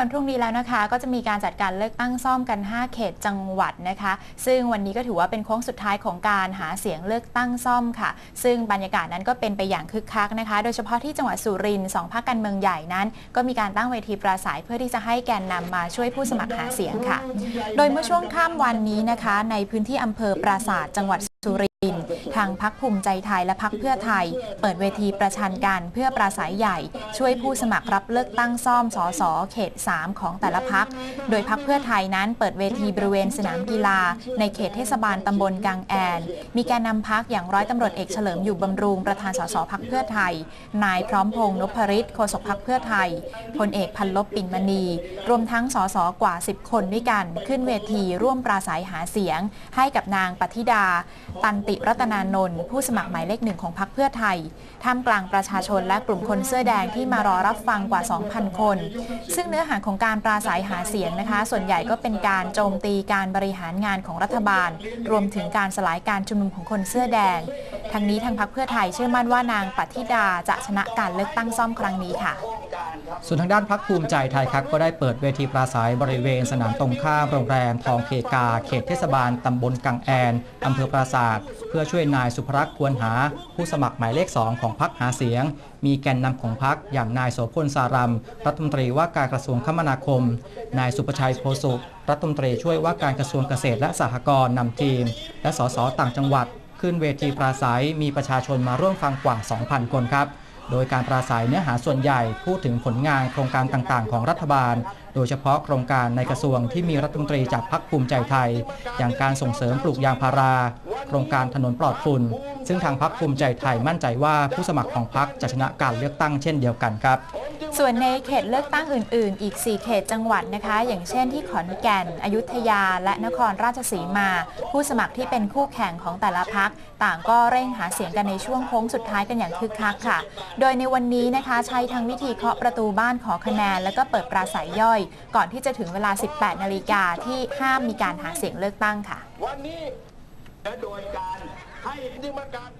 วันพรุ่งนี้แล้วนะคะ ก็จะมีการจัดการเลือกตั้งซ่อมกัน 5 เขตจังหวัดนะคะ ซึ่งวันนี้ก็ถือว่าเป็นโค้งสุดท้ายของการหาเสียงเลือกตั้งซ่อมค่ะ ซึ่งบรรยากาศนั้นก็เป็นไปอย่างคึกคักนะคะ โดยเฉพาะที่จังหวัดสุรินทร์สองภาคการเมืองใหญ่นั้น ก็มีการตั้งเวทีปราศัยเพื่อที่จะให้แกนนำมาช่วยผู้สมัครหาเสียงค่ะ โดยเมื่อช่วงค่ำวันนี้นะคะ ในพื้นที่อำเภอปราสาทจังหวัดสุรินทร์างพักภูมิใจไทยและพักเพื่อไทย เปิดเวทีประชันกันเพื่อปราศัยใหญ่ ช่วยผู้สมัครรับเลือกตั้งซ่อมสสเขต 3 ของแต่ละพัก โดยพักเพื่อไทยนั้นเปิดเวทีบริเวณสนามกีฬา ในเขตเทศบาลตำบลกางแอน มีแกนนำพักอย่างร้อยตำรวจเอกเฉลิมอยู่บำรุงประธานสสพักเพื่อไทย นายพร้อมพงษ์นพริตโฆษกพักเพื่อไทยพลเอกพันลบปิ่นมณี รวมทั้งสสกว่า 10 คนด้วยกัน ขึ้นเวทีร่วมปราศัยหาเสียง ให้กับนางปฏิดา ตันติรัตนานนท์ผู้สมัครหมายเลขหนึ่งของพรรคเพื่อไทย ท่ามกลางประชาชนและกลุ่มคนเสื้อแดงที่มารอรับฟังกว่า 2,000 คน ซึ่งเนื้อหาของการปราศัยหาเสียงนะคะ ส่วนใหญ่ก็เป็นการโจมตีการบริหารงานของรัฐบาล รวมถึงการสลายการชุมนุมของคนเสื้อแดง ทั้งนี้ทางพักเพื่อไทยเชื่อมั่นว่านางปฏิดาจะชนะการเลือกตั้งซ่อมครั้งนี้ค่ะ ส่วนทางด้านพักภูมิใจไทยครับก็ได้เปิดเวทีปราศัยบริเวณสนามตรงข้ามโรงแรมทองเพกา เขตเทศบาลตำบลกังแอนอำเภอปราศาสตร์เพื่อช่วยนายสุภรักษ์ควรหา ผู้สมัครหมายเลข2ของพักหาเสียง มีแกนนำของพักอย่างนายโสพลสารัมรัฐมนตรีว่าการกระทรวงคมนาคม นายสุประชัยโพสุรัฐมนตรีช่วยว่าการกระทรวงเกษตรและสหกรณ์นำทีม และสสต่างจังหวัด ขึ้นเวทีปราศัยมีประชาชนมาร่วมฟังกว่า 2,000 คนครับ โดยการปราศัยเนื้อหาส่วนใหญ่พูดถึงผลงานโครงการต่างๆ ของรัฐบาล โดยเฉพาะโครงการในกระทรวงที่มีรัฐมนตรีจากพรรคภูมิใจไทย อย่างการส่งเสริมปลูกยางพารา โครงการถนนปลอดฝุ่น ซึ่งทางพรรคภูมิใจไทยมั่นใจว่าผู้สมัครของพรรคจะชนะการเลือกตั้งเช่นเดียวกันครับ ส่วนในเขตเลือกตั้งอื่น ๆ อีก 4 เขตจังหวัดนะคะ อย่างเช่นที่ขอนแก่น อยุธยา และนครราชสีมา ผู้สมัครที่เป็นคู่แข่งของแต่ละพัก ต่างก็เร่งหาเสียงกันในช่วงโค้งสุดท้ายกันอย่างคึกคักค่ะ โดยในวันนี้นะคะใช้ทั้งวิธีเคาะประตูบ้านขอคะแนน แล้วก็เปิดปราศัยย่อย ก่อนที่จะถึงเวลา 18 นาฬิกาที่ห้ามมีการหาเสียงเลือกตั้งค่ะวันนี้ และโดยการให้ที่มาการ